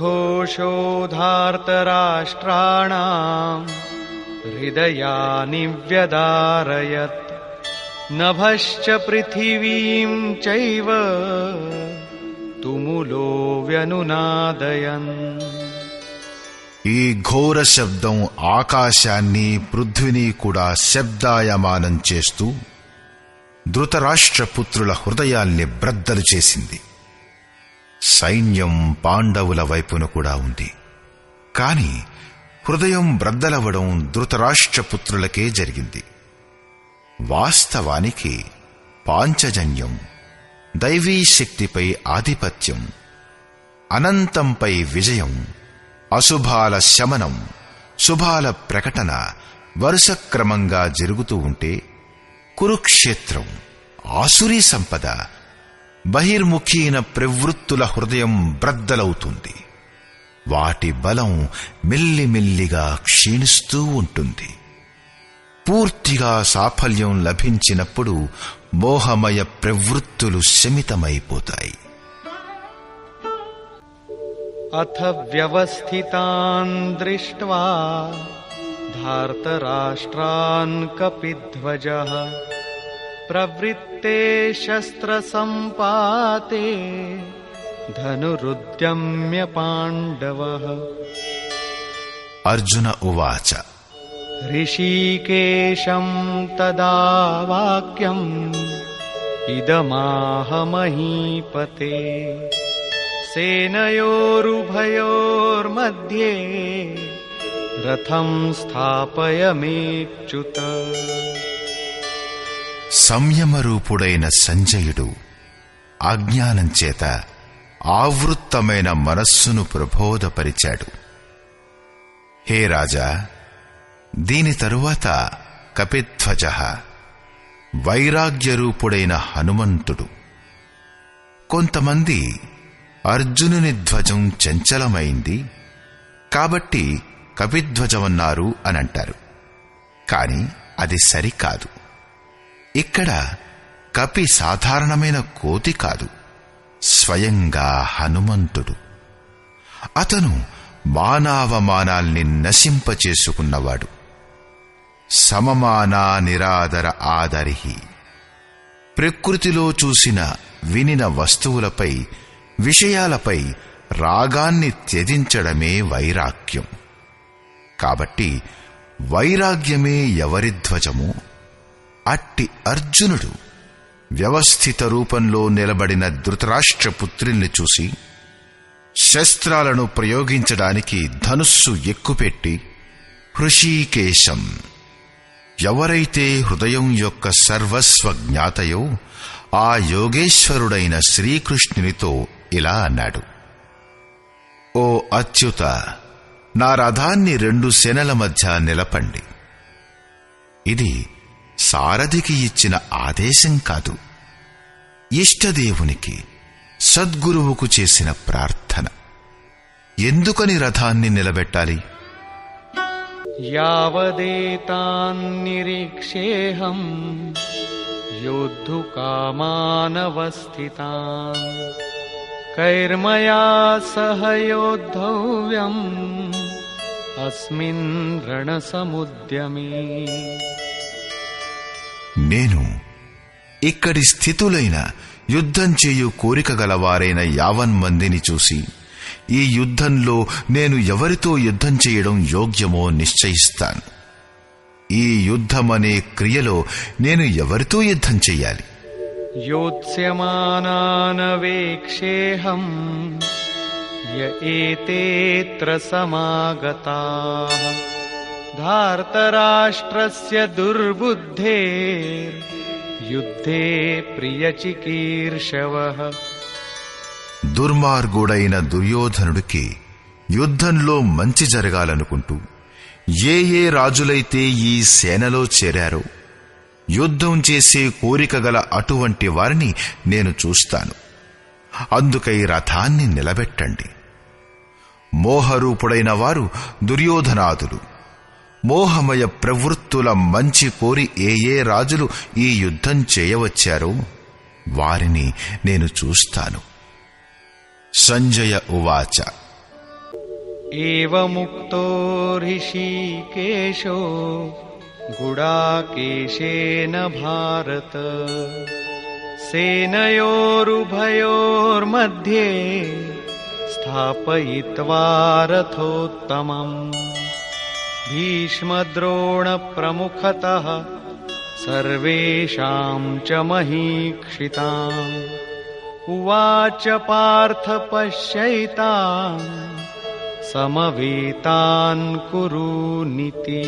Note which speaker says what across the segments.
Speaker 1: ఘోషోధార్త
Speaker 2: రాష్ట్రాణ హృదయాని వ్యదారయత్ నభశ్చ పృథివీం చైవ తుములో వ్యనునాదయన్
Speaker 3: ఈ ఘోర శబ్దం ఆకాశాన్ని పృథ్వీని కూడా శబ్దాయమానం చేస్తూ ధృతరాష్ట్రపుత్రుల హృదయాల్ని బ్రద్దలు చేసింది. సైన్యం పాండవుల వైపున కూడా ఉంది. కాని హృదయం బ్రద్దలవ్వడం ధృతరాష్ట్రపుత్రులకే జరిగింది. వాస్తవానికి పాంచజన్యం దైవీ శక్తిపై ఆధిపత్యం అనంతంపై విజయం అశుభాల శమనం శుభాల ప్రకటన వరుస క్రమంగా జరుగుతూ ఉంటే కురుక్షేత్రం ఆసురీ సంపద బహిర్ముఖి అయిన ప్రవృత్తుల హృదయం బ్రద్దలవుతుంది. వాటి బలం మెల్లిమెల్లిగా క్షీణిస్తూ ఉంటుంది. పూర్తిగా సాఫల్యం లభించినప్పుడు మోహమయ ప్రవృత్తులు శమితమైపోతాయి.
Speaker 2: అథ వ్యవస్థితాన్ దృష్ట్వా भारतराष्ट्रान् कपिध्वजः। प्रवृत्ते शस्त्रसम्पाते धनुरुद्यम्य पाण्डवः
Speaker 3: अर्जुन उवाच।
Speaker 2: ऋषि तदा वाक्यम् इदमाहमहीपते। सेनयोरुभयोर्मध्ये रथं स्थापयमेच्युत
Speaker 3: సంయమరూపుడైన సంజయుడు అజ్ఞానం చేత ఆవృత్తమైన మనస్సును ప్రబోధపరిచాడు హే రాజా దీని తరువాత కపిధ్వజ వైరాగ్యరూపుడైన హనుమంతుడు కొంతమంది అర్జునుని ధ్వజం చంచలమైంది కాబట్టి కపిధ్వజమన్నారు అనంటారు. కాని అది సరికాదు. ఇక్కడ కపి సాధారణమైన కోతి కాదు. స్వయంగా హనుమంతుడు. అతను మానావమానాల్ని నశింపచేసుకున్నవాడు. సమమానా నిరాదర ఆదరిహి. ప్రకృతిలో చూసిన వినిన వస్తువులపై విషయాలపై రాగాన్ని త్యజించడమే వైరాక్యం కాబట్టి వైరాగ్యమే ఎవరి ధ్వజము? అట్టి అర్జునుడు వ్యవస్థిత రూపంలో నిలబడిన ధృతరాష్ట్రపుత్రుల్ని చూసి శస్త్రాలను ప్రయోగించడానికి ధనుస్సు ఎక్కుపెట్టి హృషీకేశం ఎవరైతే హృదయం యొక్క సర్వస్వ జ్ఞాతయో ఆ యోగేశ్వరుడైన శ్రీకృష్ణునితో ఇలా అన్నాడు. ఓ అచ్యుత నా రథాన్ని రెండు శనల మధ్య నిలపండి. ఇది సారథికి ఇచ్చిన ఆదేశం కాదు. ఇష్టదేవునికి సద్గురువుకు చేసిన ప్రార్థన. ఎందుకని రథాన్ని నిలబెట్టాలి?
Speaker 2: యావదేతాన్నిరీక్షేహం యోద్ధు కామానవస్థితాన్ కైర్మయా సహయోద్ధవ్యం అస్మిన్ రణసముద్యమే
Speaker 3: నేను ఇక్కడి స్థితులైన యుద్ధం చేయు కోరిక గలవారైన యావన్ మందిని చూసి ఈ యుద్ధంలో నేను ఎవరితో యుద్ధం చేయడం యోగ్యమో నిశ్చయిస్తాను. ఈ యుద్ధమనే క్రియలో నేను ఎవరితో యుద్ధం చేయాలి?
Speaker 2: యోత్స్యమానానవేక్షేహం य एतेऽत्र समागताः धार्तराष्ट्रस्य दुर्बुद्धेर्युद्धे प्रियचिकीर्षवः
Speaker 3: దుర్మార్గుడైన దుర్యోధనుడికి యుద్ధంలో మంచి జరగాలనుకుంటూ ఏ ఏ రాజులైతే ఈ సేనలో చేరారో యుద్ధం చేసే కోరిక గల అటువంటి వారిని నేను చూస్తాను అందుకై రథాన్ని నిలబెట్టండి మోహరూపుడైన వారు దుర్యోధనాదులు. మోహమయ ప్రవృత్తుల మంచి కోరి ఏ ఏ రాజులు ఈ యుద్ధం చేయవచ్చారో వారిని నేను చూస్తాను. సంజయ ఉవాచ.
Speaker 2: గుడాకేశేన భారత. సేనయోరుభయోర్మధ్యే स्थापयित्वा रथोत्तमम् भीष्मद्रोणप्रमुखतः सर्वेषां च महीक्षिताम् उवाच पार्थ पश्यैताम् సమవేతాన్ కురూనితి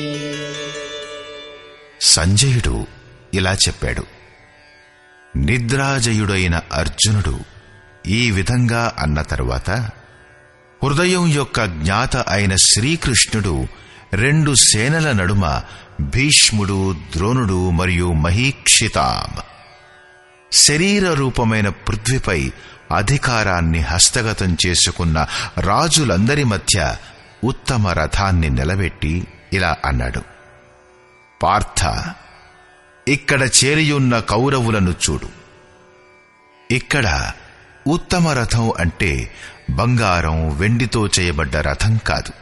Speaker 3: సంజయుడు ఇలా చెప్పాడు నిద్రాజయుడైన అర్జునుడు ఈ విధంగా అన్న తరువాత హృదయం యొక్క జ్ఞాత అయిన శ్రీకృష్ణుడు రెండు సేనల నడుమ భీష్ముడు ద్రోణుడు మరియు మహీక్షితాం. శరీర రూపమైన పృథ్వీపై అధికారాన్ని హస్తగతం చేసుకున్న రాజులందరి మధ్య ఉత్తమ రథాన్ని నిలబెట్టి ఇలా అన్నాడు. పార్థ ఇక్కడ చేరియున్న కౌరవులను చూడు. ఇక్కడ ఉత్తమ రథం అంటే బంగారం వెండితో చేయబడ్డ రథం కాదు.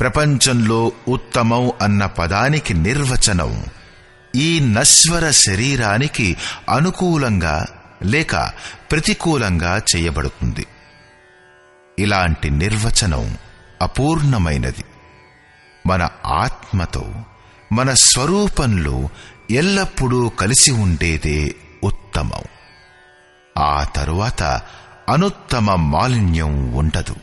Speaker 3: ప్రపంచంలో ఉత్తమం అన్న పదానికి నిర్వచనం ఈ నశ్వర శరీరానికి అనుకూలంగా లేక ప్రతికూలంగా చేయబడుతుంది. ఇలాంటి నిర్వచనం అపూర్ణమైనది. మన ఆత్మతో మన స్వరూపంలో ఎల్లప్పుడూ కలిసి ఉండేదే ఉత్తమం. ఆ తరువాత అనుత్తమ మాలిన్యం ఉండదు.